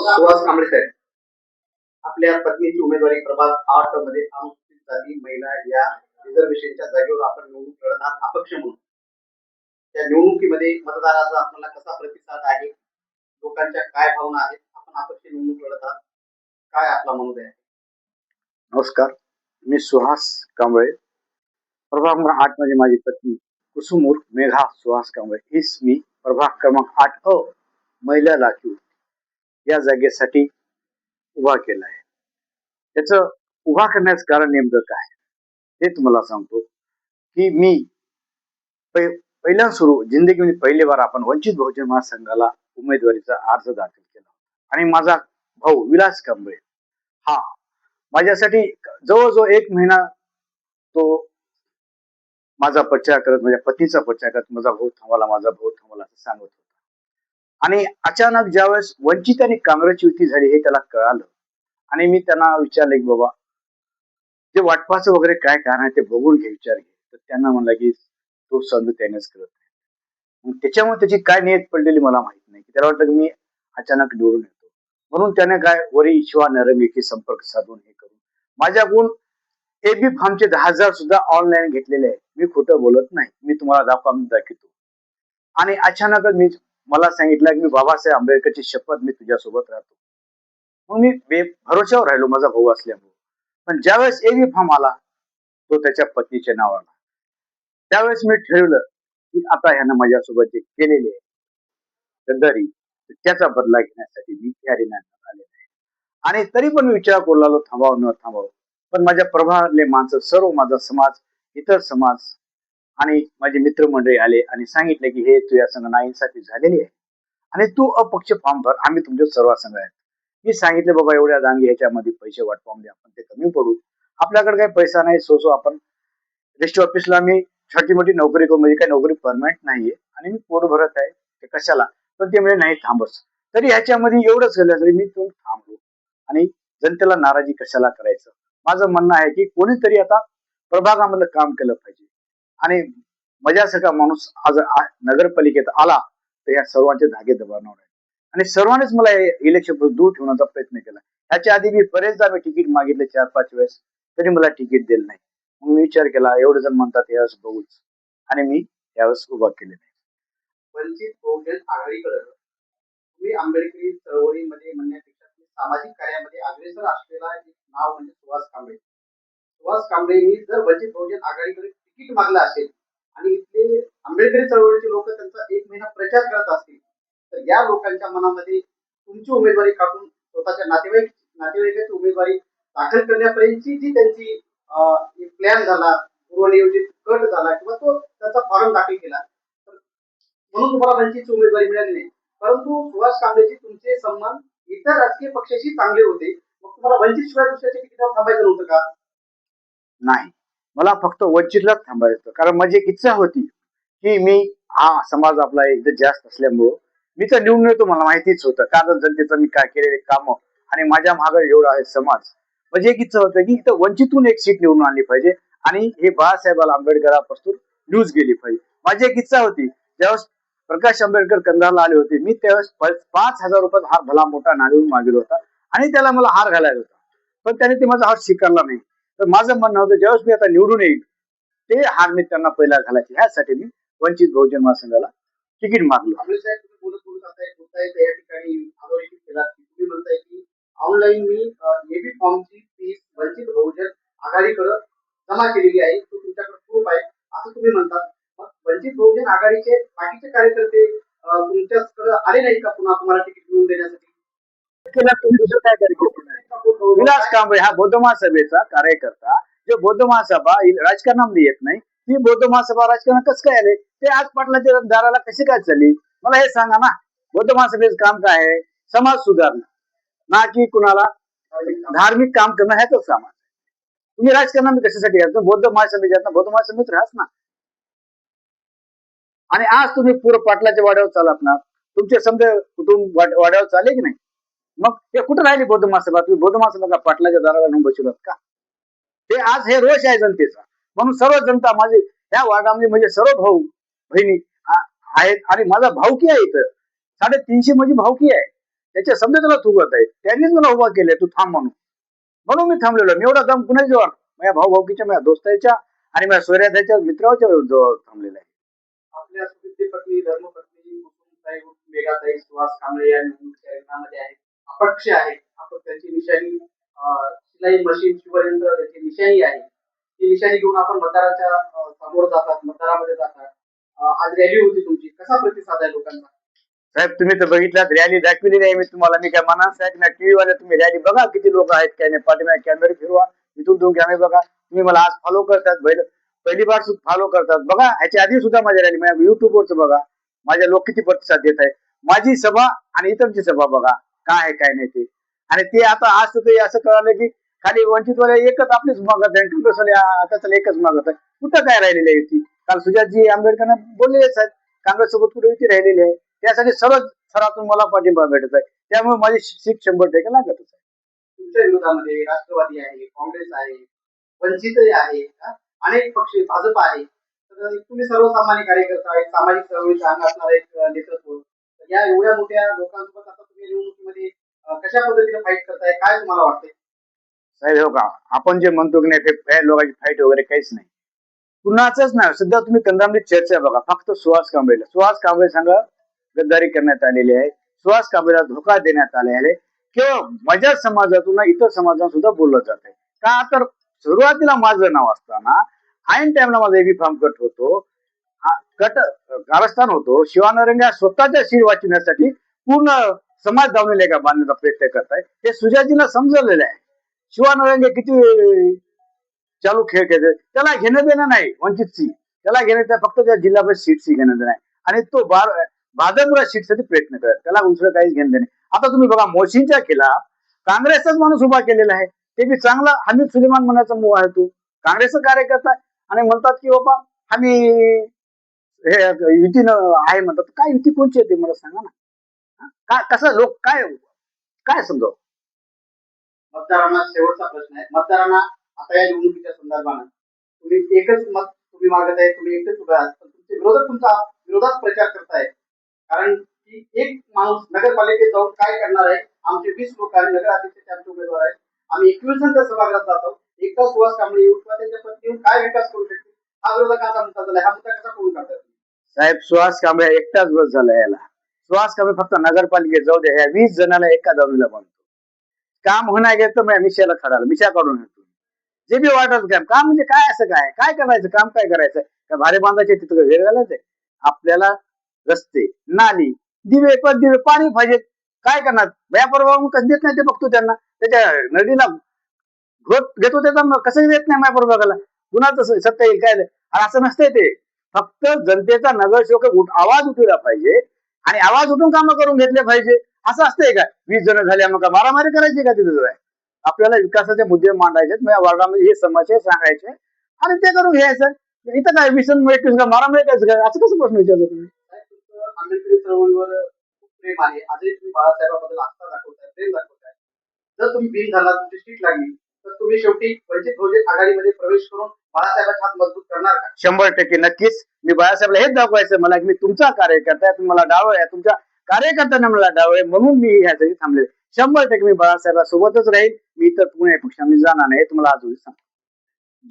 सुहास कांबळे साहेब. आपल्या पत्नीची उमेदवारी प्रभाग आठमध्ये अनुसूचित जाती महिला या रिझर्वेशनच्या जागेवर आपण निवडणूक लढणार अपक्ष म्हणून. त्या निवडणुकीमध्ये मतदाराचा आपल्याला कसा प्रतिसाद आहे? लोकांच्या काय भावना आहेत? आपण अपक्ष निवडणूक लढत आहात काय आपला मनोदय आहे? नमस्कार. मी सुहास कांबळे. प्रभाग क्रमांक आठमध्ये माझी पत्नी कुसुमूर मेघा सुहास कांबळे. हीच मी प्रभाग क्रमांक आठ अ महिला राखीव या जागेसाठी उभा केला आहे. त्याचं उभा करण्याचं कारण नेमकं काय? ते तुम्हाला सांगतो की मी पहिल्या सुरू जिंदगीमध्ये म्हणजे पहिली बार आपण वंचित बहुजन महासंघाला उमेदवारीचा अर्ज दाखल केला आणि माझा भाऊ विलास कांबळे हा माझ्यासाठी जवळजवळ एक महिना तो माझा प्रचार करत माझ्या पतीचा प्रचार करत माझा भाऊ थांबला माझा भाऊ थांबला असं सांगत होता. आणि अचानक ज्यावेळेस वंचित आणि काँग्रेसची युती झाली हे त्याला कळालं. आणि मी त्यांना विचारलं की बाबा जे वाटपाचं वगैरे काय कारण आहे ते बघून घे विचार घे. तर त्यांना म्हणलं की तो संध त्यानेच करत आहे. त्याच्यामुळे त्याची काय नियत पडलेली मला माहीत नाही. की त्याला वाटलं की मी अचानक निवडून येतो. म्हणून त्याने काय वरी शिवा नरंगीशी संपर्क साधून हे करून माझ्याकडून एबी फार्मचे दहा हजार सुद्धा ऑनलाईन घेतलेले आहे. मी खोटं बोलत नाही. मी तुम्हाला दाखवा मी दाखवतो. आणि अचानकच मी मला सांगितलं की मी बाबासाहेब आंबेडकरची शपथ मी तुझ्यासोबत राहतो. मग मी बे भरोशावर राहिलो माझा भाऊ असल्यामुळे. पण ज्यावेळेस एबी फॉर्म आला तो त्याच्या पत्नीच्या नावाला त्यावेळेस मी ठरवलं की आता ह्यानं माझ्यासोबत जे केलेले आहे गद्दारी त्याचा बदला घेण्यासाठी मी या रिमांडवर आलेलो आहे. आणि तरी पण मी विचार करू लागलो थांबावं न थांबावं पण माझ्या प्रभावातले माणसं सर्व माझा समाज इतर समाज आणि माझे मित्रमंडळी आले आणि सांगितले की हे तुझ्या संघ नाईंसाठी झालेली आहे. आणि तू अपक्ष फॉर्म भर आम्ही तुमच्या सर्व संघ आहेत. मी सांगितलं बाबा एवढ्या दांगी ह्याच्यामध्ये पैसे वाटपामध्ये आपण ते कमी पडू. आपल्याकडे काही पैसा नाही सो सो आपण रेस्ट ऑफिसला मी छोटी मोठी नोकरी करू म्हणजे काही नोकरी परमनंट नाहीये. आणि मी पोट भरत आहे ते कशाला? पण ते म्हणजे नाही थांबच. तरी ह्याच्यामध्ये एवढंच झालं तरी मी तो थांबलो. आणि जनतेला नाराजी कशाला करायचं? माझं म्हणणं आहे की कोणीतरी आता प्रभागामधलं काम केलं पाहिजे. आणि माझ्यासारखा माणूस आज नगरपालिकेत आला तर या सर्वांचे धागे दबावणार आहे. आणि सर्वांनीच मला इलेक्शन दूर ठेवण्याचा प्रयत्न केला. ह्याच्या आधी मी बरेचदा मी तिकीट मागितले चार पाच वेळेस तरी मला तिकीट दिलं नाही. मग मी विचार केला एवढे जण म्हणतात यावेळेस बघूच. आणि मी यावेळेस उभा केले नाही. वंचित बहुजन आघाडीकडे तुम्ही आंबेडकरी चळवळीमध्ये म्हणण्यापेक्षा सामाजिक कार्यामध्ये अग्रेसर असलेला एक नाव म्हणजे सुहास कांबळे. सुहास कांबळेंनी जर वंचित बहुजन आघाडीकडे तिकीट मागलं असेल आणि इथले आंबेडकरी चळवळीचे लोक त्यांचा एक महिना प्रचार करत असतील तर या लोकांच्या मनामध्ये तुमची उमेदवारी काढून स्वतःच्या नातेवाईक नातेवाईकाची उमेदवारी दाखल करण्यापर्यंतची जी त्यांची प्लॅन झाला पूर्वनियोजित कट झाला किंवा तो त्याचा फॉर्म दाखल केला. तर म्हणून तुम्हाला वंचितची उमेदवारी मिळाली नाही. परंतु सुभाष कांबळेचे तुमचे संबंध इतर राजकीय पक्षाशी चांगले होते. मग तुम्हाला वंचित शिवाय दुसऱ्याच्या तिकिटावर थांबायचं नव्हतं का? नाही. मला फक्त वंचितलाच थांबायचं होतं. कारण माझी एक इच्छा होती की मी हा समाज आपला एकदम जास्त असल्यामुळं मी तर निवडून येतो मला माहितीच होतं. कारण जनतेचं मी काय केलेले काम आणि माझ्या मागे एवढा आहे समाज. म्हणजे एक इच्छा होतं की इथं वंचितून एक सीट निवडून आणली पाहिजे आणि हे बाळासाहेबाला आंबेडकरापासून न्यूज गेली पाहिजे. माझी एक इच्छा होती ज्यावेळेस प्रकाश आंबेडकर कंधारला आले होते मी त्यावेळेस पाच हजार रुपयात हार भला मोठा नाणीहून मागेल होता आणि त्याला मला हार घालायचा होता. पण त्याने ते माझा हार स्वीकारला नाही. तर माझं म्हणणं होतं ज्यावेळेस मी आता निवडून येईल ते हार मी त्यांना पहिला घालायचे. ह्यासाठी मी वंचित बहुजन महासंघाला तिकीट मागलो. या ठिकाणी केला. तुम्ही म्हणताय ऑनलाईन मी एबी फॉर्मची फीस वंचित बहुजन आघाडीकडे जमा केलेली आहे. तो तुमच्याकडे प्रूफ आहे असं तुम्ही म्हणतात. मग वंचित बहुजन आघाडीचे बाकीचे कार्यकर्ते तुमच्याकडे आले नाही का पुन्हा तुम्हाला तिकीट मिळवून देण्यासाठी? केला तुम्ही दुसरं काय करू विलास कांबळे हा बौद्ध महासभेचा कार्यकर्ता. जो बौद्ध महासभा राजकारणामध्ये येत नाही ती बौद्ध महासभा राजकारण कसं काय आले? ते आज पाटलाच्या दाराला कशी काय चालली? मला हे सांगा ना. बौद्ध महासभेचं काम काय आहे? समाज सुधारणं. ना की कुणाला? धार्मिक काम करणं ह्याच काम आहे. तुम्ही राजकारणामध्ये कशासाठी आहे? बौद्ध महासभेच्या ना? बौद्ध महासभेत राहाच ना. आणि आज तुम्ही पूर्ण पाटलाच्या वाड्यावर चालत ना. तुमचे समजा कुटुंब वाड्यावर चाले की नाही? मग ते कुठं राहिली बौद्ध महासभा? तुम्ही बौद्ध महासभा पाटलाच्या दाराला नेऊन बसवलात का? ते आज हे रोष आहे जनतेचा. म्हणून सर्व जनता माझी या वार्डामध्ये म्हणजे सर्व भाऊ बहिणी आहेत आणि माझा भाऊकी आहे इथं? साडेतीनशे माझी भाऊकी आहे. त्याच्या समजा त्याला चुकत आहे. त्यांनीच मला उभा केले तू थांब म्हणून. म्हणून मी थांबलेलो. मी एवढा दम कुणाच्या जवळ माझ्या भाऊ भाऊकीच्या माझ्या दोस्ताच्या आणि माझ्या सोयऱ्याच्या मित्राच्या जवळ थांबलेला आहे. आपल्या सुविधे पत्नी धर्मपत्नी कुसुमताई मेघाताई सुहास कांबळे या पक्ष आहेत अपक्ष आहे. आपण त्यांची निशाणी शिलाई मशीन शिवयंत्र त्याची निशाणी आहे. ती निशाणी घेऊन आपण मतदाराच्या समोर जातात मतदारामध्ये जातात. आज रॅली होती तुमची. कसा प्रतिसाद आहे लोकांना साहेब तुम्ही तर बघितलात रॅली दाखवली नाही. मी तुम्हाला मी काय म्हणा साहेब ना टीव्ही वाले तुम्ही रॅली बघा किती लोक आहेत काय नाही पाठीमागे कॅमेरे फिरवा इथून दोन कॅमेरे बघा. तुम्ही मला आज फॉलो करतात पहिली बार फॉलो करतात. बघा ह्याच्या आधी सुद्धा माझ्या रॅली माझ्या युट्यूबवरच बघा. माझ्या लोक किती प्रतिसाद देत आहे माझी सभा आणि इतरची सभा बघा. काय आहे काय नाही ते. आणि ते आता आज तर ते असं कळालं की खाली वंचितवाले एकच आपलीच मागत आहे काँग्रेसवाले आता त्याला एकच मागत आहे कुठं काय राहिलेली आहे ती? काल सुजातजी आंबेडकरांना बोललेलेच आहेत काँग्रेस सोबत कुठे युती राहिलेली आहे? त्यासाठी सर्वच सरातून मला पाठिंबा भेटत आहे. त्यामुळे माझी सीट शंभर टक्के लागतच आहे तुमच्या विरोधामध्ये राष्ट्रवादी आहे काँग्रेस आहे वंचित आहे अनेक पक्ष भाजप आहे. तर तुम्ही सर्वसामान्य कार्यकर्ता एक सामाजिक चळवळीचा अंग असणारा एक नेतृत्व. या एवढ्या मोठ्या लोकांसोबत आता निवडणुकीमध्ये कशा पद्धतीने फाईट करताय? काय तुम्हाला वाटतंय? साहेब हो का? आपण जे म्हणतो की नाही ते लोकांची फाईट वगैरे काहीच नाही. कुणाचंच नाही. सध्या तुम्ही कंधामध्ये चर्चा बघा. फक्त सुहास कांबळेला. सुहास कांबळे सांगा गद्दारी करण्यात आलेली आहे. सुहास कांबळेला धोका देण्यात आले आहे. किंवा माझ्या समाजातून इतर समाजातून सुद्धा बोललं जात आहे. का? तर सुरुवातीला माझं नाव असताना ऐन टाइमला माझा एबी फार्म कट होतो. हा, कट कारस्थान होतो. शिवानरंग स्वतःच्या शिर वाचण्यासाठी पूर्ण समाज दावणीला एका बांधण्याचा प्रयत्न करत आहे हे सुजाजीला समजलेलं आहे. शिवानरंग किती चालू खेळ खेळते त्याला घेणं देणं नाही वंचितची. त्याला घेणं त्या फक्त त्या जिल्हा परिषद सीटशी घेणं देणं आहे आणि तो बार भाजपला सीटसाठी प्रयत्न करत त्याला दुसरं काहीच घेणं देणे आता तुम्ही बघा मोशींच्या खिलाफ काँग्रेसचाच माणूस उभा केलेला आहे. ते बी चांगला हमीद सुलेमान म्हणायचा मुव आहे तो. काँग्रेसचा कार्यकर्ता आणि म्हणतात की बाबा आम्ही हे युतीनं आहे म्हणतात. काय युती कोणची आहे ते मला सांगा ना. काय कसं लोक काय काय समजावं? मतदारांना शेवटचा प्रश्न आहे. मतदारांना आता या निवडणुकीच्या संदर्भानं तुम्ही एकच मत तुम्ही मागत आहे तुम्ही एकच उभे आहात पण तुमचे विरोधक तुमचा विरोधात प्रचार करतायत कारण की एक माणूस नगरपालिकेत जाऊन काय करणार आहे? आमचे वीस लोक आहे नगर अध्यक्षाचे आमचे उमेदवार आहेत. आम्ही एकवीस जण सभागृहात जातो. एकटा सुहास कांबळे येऊन किंवा त्यांच्या पत्नी येऊन काय विकास करू शकते? हा विरोधकांचा मुद्दा झाला हा मुद्दा कसा करून काढतात साहेब सुहास कांबळे एकटाच बस झाला याला. श्वास कमी फक्त नगरपालिकेत जाऊ द्या ह्या वीस जणाला एका दावणीला बांधतो काम होणार गेलं तर मिशाला खडाला मिशा काढून घेतो. जे बी वाटत काम काम म्हणजे काय असं काय? काय करायचं? काम काय करायचं? काय भारे बांधायचे तिथं वेळ घालायचंय आपल्याला रस्ते नाली दिवे पण दिवे पाणी पाहिजे. काय करणार? व्यापार कसं देत नाही ते बघतो त्यांना. त्याच्या नदीला घोट घेतो त्याचा मग कसं देत नाही व्यापार बघायला कुणाचं सत्ता येईल काय? असं नसतंय ते. फक्त जनतेचा नगरसेवक आवाज उठवला पाहिजे. आणि आवाज उठून कामं करून घेतले पाहिजे. असं असतंय का? वीस जण झाले मग का मारामारी करायची का तिथं जाय आपल्याला विकासाचे मुद्दे मांडायचे वार्डामध्ये हे समस्या सांगायचे आणि ते करून घ्यायचं. इथं काय विसन मिळतील का? मारामारी करायचं काय असं कसं प्रश्न विचारतो तुम्ही? आंबेडकरी चळवळीवर प्रेम आहे. आजही तुम्ही बाळासाहेबांबद्दल आस्था दाखवताय प्रेम दाखवताय. जर तुम्ही झाला तुमची सीट लागली तर तुम्ही शेवटी वंचित बहुजन आघाडीमध्ये प्रवेश करून बाळासाहेबांचा हात मजबूत करणार का? शंभर टक्के नक्कीच. मी बाळासाहेबला हेच दाखवायचं मला की मी तुमचा कार्यकर्ता आहे तुम्ही मला आहे तुमच्या कार्यकर्त्यांना मला डावं आहे म्हणून मी ह्यासाठी थांबले शंभर टक्के मी बाळासाहेबा सोबतच राहील मी इतर पुणे पक्षाने जाणार नाही हे तुम्हाला आज सांगतो.